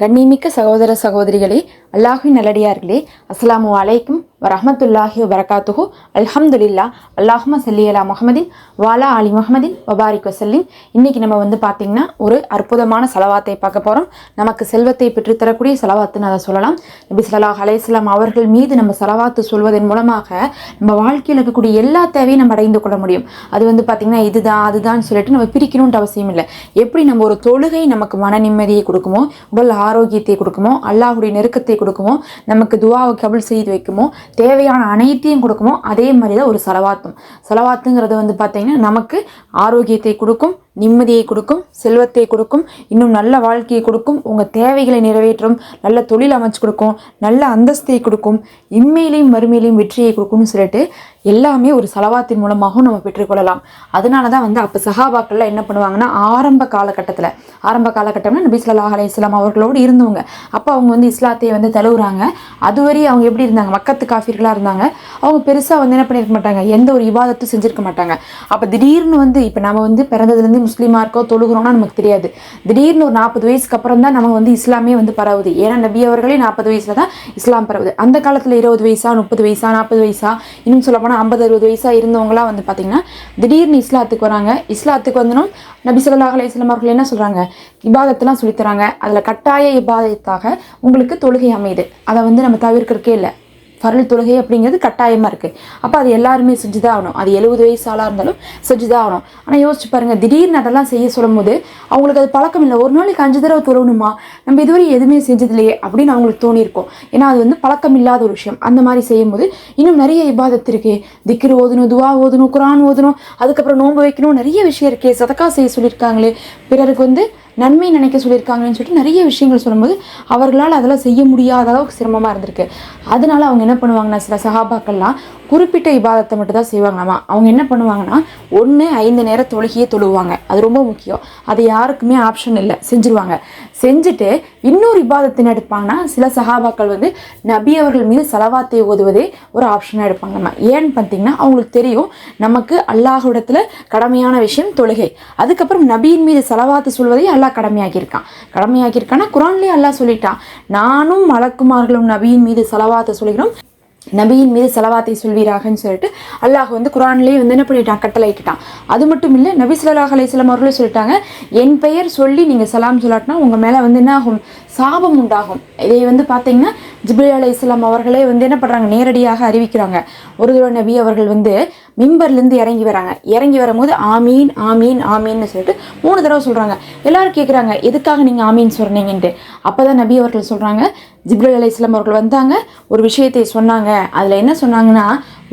கண்ணிமிக்க சகோதர சகோதரிகளே அல்லாஹுவின் நல்லடியார்களே அஸ்ஸலாமு அலைக்கும் வரஹ்மத்துல்லாஹி வபரகாத்துஹு. அல்ஹம்துலில்லா அல்லாஹும சல்லி அலா முகமதின் வாலா அலி முகமதின் வபாரிக் வசல்லின் இன்னைக்கு நம்ம வந்து பார்த்திங்கன்னா ஒரு அற்புதமான செலவாத்தை பார்க்க போகிறோம் நமக்கு செல்வத்தை பெற்றுத்தரக்கூடிய செலவாத்துன்னு அதை சொல்லலாம். நபி ஸல்லல்லாஹு அலையாம் அவர்கள் மீது நம்ம செலவாத்து சொல்வதன் மூலமாக நம்ம வாழ்க்கையில் இருக்கக்கூடிய எல்லா தேவையும் நம்ம அடைந்து கொள்ள முடியும். அது வந்து பார்த்திங்கன்னா இதுதான் அதுதான் சொல்லிட்டு நம்ம பிரிக்கணுன்ற அவசியம் இல்லை எப்படி நம்ம ஒரு தொழுகை நமக்கு மன நிம்மதியை கொடுக்குமோ உடல் ஆரோக்கியத்தை கொடுக்குமோ அல்லாஹுடைய நெருக்கத்தை கொடுக்குமோ நமக்கு துவாவை கபுல் செய்து வைக்குமோ தேவையான அனைத்தையும் கொடுக்குமோ அதே மாதிரி தான் ஒரு செலவாத்தும். செலவாத்துங்கிறது வந்து பார்த்திங்கன்னா நமக்கு ஆரோக்கியத்தை கொடுக்கும் நிம்மதியை கொடுக்கும் செல்வத்தை கொடுக்கும் இன்னும் நல்ல வாழ்க்கையை கொடுக்கும் உங்கள் தேவைகளை நிறைவேற்றும் நல்ல தொழில் அமைச்சு கொடுக்கும் நல்ல அந்தஸ்தை கொடுக்கும் இம்மையிலையும் மறுமையிலையும் வெற்றியை கொடுக்கும்னு சொல்லிட்டு எல்லாமே ஒரு செலவாத்தின் மூலமாகவும் நம்ம பெற்றுக்கொள்ளலாம் அதனால தான் வந்து அப்போ சஹாபாக்கள்லாம் என்ன பண்ணுவாங்கன்னா ஆரம்ப காலகட்டத்தில் ஆரம்ப காலகட்டம்னா நபி ஸல்லல்லாஹு அலி இஸ்லாம் அவர்களோடு இருந்தவங்க. அப்போ அவங்க வந்து இஸ்லாத்தை வந்து தழுவுறாங்க. அதுவரை அவங்க எப்படி இருந்தாங்க? மக்கத்து காஃபிர்களாக இருந்தாங்க. அவங்க பெருசாக வந்து என்ன பண்ணியிருக்க மாட்டாங்க? எந்த ஒரு விவாதத்தும் செஞ்சுருக்க மாட்டாங்க. அப்போ திடீர்னு வந்து இப்போ நம்ம வந்து பிறந்ததுலேருந்து முஸ்லீமாக இருக்கோ தொழுகிறோம்னா நமக்கு தெரியாது. திடீர்னு ஒரு நாற்பது வயசுக்கு அப்புறம் தான் நம்ம வந்து இஸ்லாமே வந்து பரவுது. ஏன்னா நபி அவர்களே நாற்பது வயசில் தான் இஸ்லாம் பரவுது. அந்த காலத்தில் இருபது வயசா முப்பது வயசா நாற்பது வயசா இன்னும் சொல்ல போனால் ஐம்பது அறுபது வயசா இருந்தவங்களாம் வந்து பார்த்தீங்கன்னா திடீர்னு இஸ்லாத்துக்கு வராங்க. இஸ்லாத்துக்கு வந்தனும் நபி ஸல்லல்லாஹு அலைஹி அவர்கள் என்ன சொல்கிறாங்க இபாதத்தெல்லாம் சொல்லித்தராங்க அதில் கட்டாய இபாதத்தாக உங்களுக்கு தொழுகை அமையுது. அதை வந்து நம்ம தவிர்க்கிறக்கே இல்லை. பரல் தொழுகை அப்படிங்கிறது கட்டாயமாக இருக்குது அப்போ அது எல்லாருமே செஞ்சு தான் ஆகணும். அது எழுபது வயசு ஆளாக இருந்தாலும் செஞ்சு தான் ஆகணும். ஆனால் யோசிச்சு பாருங்கள் திடீர்னு அதெல்லாம் செய்ய சொல்லும்போது அவங்களுக்கு அது பழக்கம் இல்லை. ஒரு நாளைக்கு அஞ்சு தடவை தொழணுமா? நம்ம இதுவரை எதுவுமே செஞ்சதில்லையே அப்படின்னு அவங்களுக்கு தோணியிருக்கும். ஏன்னா அது வந்து பழக்கம் இல்லாத ஒரு விஷயம். அந்த மாதிரி செய்யும்போது இன்னும் நிறைய இபாதத்து இருக்குது திக்ரு ஓதணும் துவா ஓதணும் குரான் ஓதணும் அதுக்கப்புறம் நோன்பு வைக்கணும் நிறைய விஷயம் இருக்கே. சதக்கா செய்ய சொல்லியிருக்காங்களே. பிறருக்கு வந்து நன்மை நினைக்க சொல்லியிருக்காங்கன்னு சொல்லிட்டு நிறைய விஷயங்கள் சொல்லும்போது அவர்களால் அதெல்லாம் செய்ய முடியாத அளவுக்கு சிரமமாக இருந்திருக்கு. அதனால அவங்க என்ன பண்ணுவாங்கன்னா சில சகாபாக்கள்லாம் குறிப்பிட்ட இபாதத்தை மட்டும் தான் செய்வாங்களாமா. அவங்க என்ன பண்ணுவாங்கன்னா ஒன்று ஐந்து நேர தொழுகையே தொழுவாங்க. அது ரொம்ப முக்கியம். அது யாருக்குமே ஆப்ஷன் இல்லை. செஞ்சுருவாங்க. செஞ்சுட்டு இன்னொரு இபாதத்தின் எடுப்பாங்கன்னா சில சகாபாக்கள் வந்து நபி அவர்கள் மீது செலவாத்தை ஓதுவதே ஒரு ஆப்ஷனாக எடுப்பாங்கம்மா ஏன்னு பார்த்தீங்கன்னா அவங்களுக்கு தெரியும் நமக்கு அல்லாஹ் இடத்துல கடமையான விஷயம் தொழுகை. அதுக்கப்புறம் நபியின் மீது செலவாத்து சொல்வதே அல்லாஹ் கடமையாக்கியிருக்கான். கடமையாக்கியிருக்கான்னா குரான்லேயே அல்லாஹ் சொல்லிட்டான். நானும் மலக்குமார்களும் நபியின் மீது செலவாத்த சொல்கிறோம். நபியின் மீது செலவாத்தை சொல்வீராகன்னு சொல்லிட்டு அல்லாஹ் வந்து குரான்லேயே வந்து என்ன பண்ணிட்டான்? கட்டளையிட்டான். அது மட்டும் இல்லை நபி ஸல்லல்லாஹு அலை வஸல்லம் அவர்களும் சொல்லிட்டாங்க என் பெயர் சொல்லி நீங்கள் சலாம் சொல்லாட்டினா உங்கள் மேலே வந்து என்ன ஆகும்? சாபம் உண்டாகும். இதை வந்து பார்த்தீங்கன்னா ஜிப்ரி அலை இஸ்லாம் அவர்களே வந்து என்ன பண்ணுறாங்க நேரடியாக அறிவிக்கிறாங்க. ஒரு தடவை நபி அவர்கள் வந்து மிம்பர்லேருந்து இறங்கி வராங்க. இறங்கி வரும்போது ஆமீன் ஆமீன் ஆமீன்னு சொல்லிட்டு மூணு தடவை சொல்கிறாங்க எல்லோரும் கேட்குறாங்க எதுக்காக நீங்கள் ஆமீன் சொன்னீங்கன்ட்டு? அப்போ தான் நபி அவர்கள் சொல்கிறாங்க ஜிப்ரல் அலை இஸ்லாம் அவர்கள் வந்தாங்க ஒரு விஷயத்தை சொன்னாங்க. அதில் என்ன சொன்னாங்கன்னா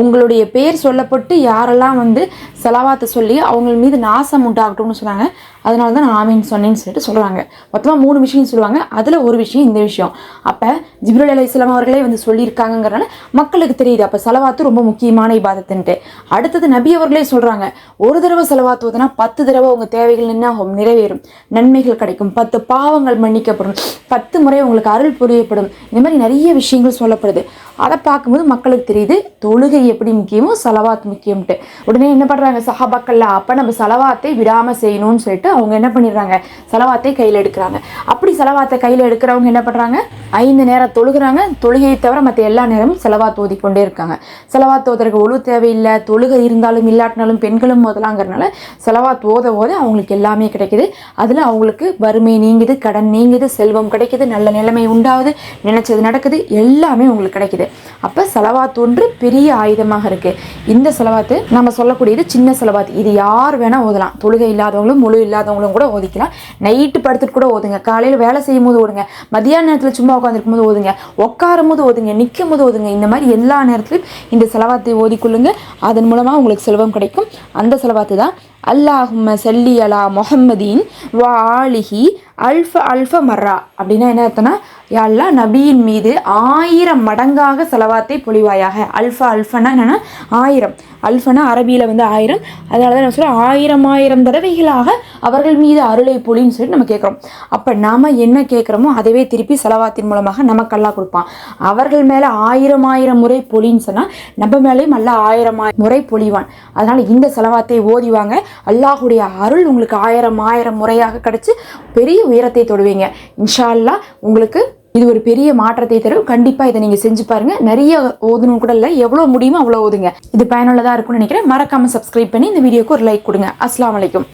உங்களுடைய பேர் சொல்லப்பட்டு யாரெல்லாம் வந்து செலவாத்தை சொல்லி அவங்க மீது நாசம் உண்டாகட்டும்னு சொன்னாங்க. அதனால தான் நான் ஆமீன் சொன்னேன்னு சொல்லிட்டு சொல்கிறாங்க மொத்தமாக மூணு விஷயம் சொல்லுவாங்க. அதில் ஒரு விஷயம் இந்த விஷயம். அப்போ ஜிப்ரல் அலி இஸ்லாம் அவர்களே வந்து சொல்லியிருக்காங்கங்கிறனால மக்களுக்கு தெரியுது. அப்போ செலவாத்து ரொம்ப முக்கியமான இபாதத்துன்ட்டு. அடுத்தது நபி அவர்களே சொல்கிறாங்க ஒரு தடவை செலவாத்து ஓதுனா பத்து தடவை உங்கள் தேவைகள் என்ன நிறைவேறும். நன்மைகள் கிடைக்கும். பத்து பாவங்கள் மன்னிக்கப்படும். பத்து முறை உங்களுக்கு அருள் புரியப்படும். இந்த மாதிரி நிறைய விஷயங்கள் சொல்லப்படுது. அதை பார்க்கும்போது மக்களுக்கு தெரியுது தொழுகை எப்படி முக்கியமோ செலவாத் முக்கியம்ட்டு. உடனே என்ன பண்ணுறாங்க சஹாபாக்கள்ல அப்போ நம்ம செலவாத்தை விடாமல் செய்யணும்னு சொல்லிட்டு அவங்க என்ன பண்ணிடுறாங்க? செலவாத்தை கையில் எடுக்கிறாங்க. அப்படி செலவாத்தை கையில் எடுக்கிறவங்க என்ன பண்ணுறாங்க ஐந்து நேரம் தொழுகிறாங்க. தொழுகையை தவிர மற்ற எல்லா நேரமும் செலவாத் ஓதி கொண்டே இருக்காங்க. செலவாத் ஓதுறதுக்கு ஒழு தேவையில்லை. தொழுகை இருந்தாலும் இல்லாட்டினாலும் பெண்களும் ஓதலாங்கிறனால செலவாத் ஓத ஓத அவங்களுக்கு எல்லாமே கிடைக்குது. அதில் அவங்களுக்கு வறுமை நீங்குது கடன் நீங்குது செல்வம் கிடைக்குது நல்ல நிலைமை உண்டாகுது நினைச்சது நடக்குது எல்லாமே உங்களுக்கு கிடைக்குது. அப்போ செலவாத்து ஒன்று பெரிய ஆயுதமாக இருக்குது இந்த செலவாத்து நம்ம சொல்லக்கூடியது சின்ன செலவாத்து. இது யார் வேணால் ஓதலாம். தொழுகை இல்லாதவங்களும் முழு இல்லாதவங்களும் கூட ஓதிக்கலாம். நைட்டு படுத்துட்டு கூட ஓதுங்க. காலையில் வேலை செய்யும் போது ஓடுங்க. மதியான நேரத்தில் சும்மா உட்காந்துருக்கும் போது ஓதுங்க. உட்காரும் போது ஓதுங்க நிற்கும் போது ஓதுங்க. இந்த மாதிரி எல்லா நேரத்திலும் இந்த செலவாத்தை ஓதிக்கொள்ளுங்க. அதன் மூலமாக உங்களுக்கு செல்வம் கிடைக்கும். அந்த செலவாத்து தான் அல்லாஹும்ம செல்லி அலா முஹம்மதீன் வா ஆலிஹி அல்ஃப அல்ஃப மர்ரா. அப்படின்னா என்ன அர்த்தம்னா யாழ்லா நபியின் மீது ஆயிரம் மடங்காக செலவாத்தை பொழிவாயாக. அல்ஃபா அல்ஃபனா என்னன்னா ஆயிரம். அல்ஃபனா அரபியில் வந்து ஆயிரம். அதனால தான் நம்ம சொல்கிறோம் ஆயிரம் ஆயிரம் தடவைகளாக அவர்கள் மீது அருளை பொழின்னு சொல்லி நம்ம கேட்குறோம். அப்போ நாம் என்ன கேட்குறோமோ அதவே திருப்பி செலவாத்தின் மூலமாக நமக்கெல்லாம் கொடுப்பான். அவர்கள் மேலே ஆயிரம் ஆயிரம் முறை பொழின்னு சொன்னால் நம்ம மேலேயும் அல்ல ஆயிரம் ஆயிரம் முறை பொழிவான். அதனால் இந்த செலவாத்தை ஓதிவாங்க அல்லாஹுடைய அருள் உங்களுக்கு ஆயிரம் ஆயிரம் முறையாக கிடைச்சு பெரிய உயரத்தை தொடுவீங்க. இன்ஷா அல்லாஹ் உங்களுக்கு இது ஒரு பெரிய மாற்றத்தை தரும். கண்டிப்பாக இதை நீங்கள் செஞ்சு பாருங்க. நிறைய ஓதணும் கூட இல்லை. எவ்வளோ முடியுமோ அவ்வளோ ஓதுங்க. இது பயனுள்ளதாக இருக்கும்னு நினைக்கிறேன். மறக்காம சப்ஸ்கிரைப் பண்ணி இந்த வீடியோக்கு ஒரு லைக் கொடுங்க. அஸ்லாம் அலைக்கும்.